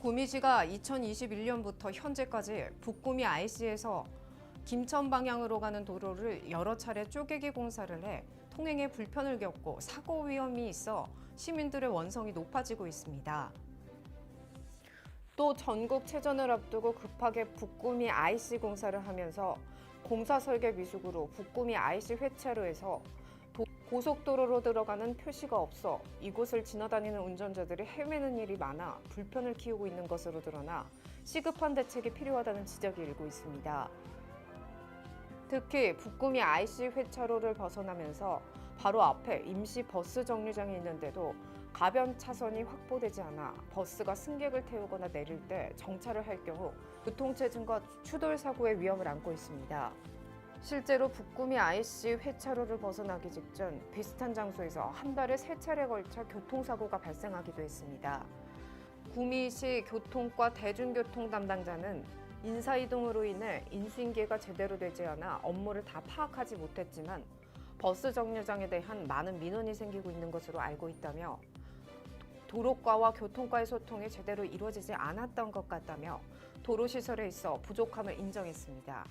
구미시가 2021년부터 현재까지 북구미 IC에서 김천 방향으로 가는 도로를 여러 차례 쪼개기 공사를 해 통행에 불편을 겪고 사고 위험이 있어 시민들의 원성이 높아지고 있습니다. 또 전국 체전을 앞두고 급하게 북구미 IC 공사를 하면서 공사 설계 미숙으로 북구미 IC 회차로에서 도- 고속도로로 들어가는 표시가 없어 이곳을 지나다니는 운전자들이 헤매는 일이 많아 불편을 키우고 있는 것으로 드러나 시급한 대책이 필요하다는 지적이 일고 있습니다. 특히 북구미 IC 회차로를 벗어나면서 바로 앞에 임시 버스 정류장이 있는데도 가변 차선이 확보되지 않아 버스가 승객을 태우거나 내릴 때 정차를 할 경우 교통체증과 추돌 사고의 위험을 안고 있습니다. 실제로 북구미 IC 회차로를 벗어나기 직전 비슷한 장소에서 한 달에 세 차례 걸쳐 교통사고가 발생하기도 했습니다. 구미시 교통과 대중교통 담당자는 인사이동으로 인해 인수인계가 제대로 되지 않아 업무를 다 파악하지 못했지만 버스 정류장에 대한 많은 민원이 생기고 있는 것으로 알고 있다며 도로과와 교통과의 소통이 제대로 이루어지지 않았던 것 같다며 도로 시설에 있어 부족함을 인정했습니다.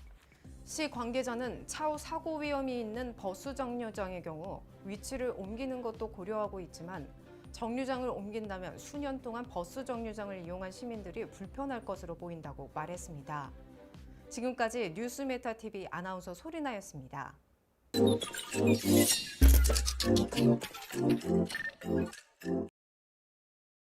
시 관계자는 차후 사고 위험이 있는 버스 정류장의 경우 위치를 옮기는 것도 고려하고 있지만 정류장을 옮긴다면 수년 동안 버스 정류장을 이용한 시민들이 불편할 것으로 보인다고 말했습니다. 지금까지 뉴스메타 TV 아나운서 소리나였습니다.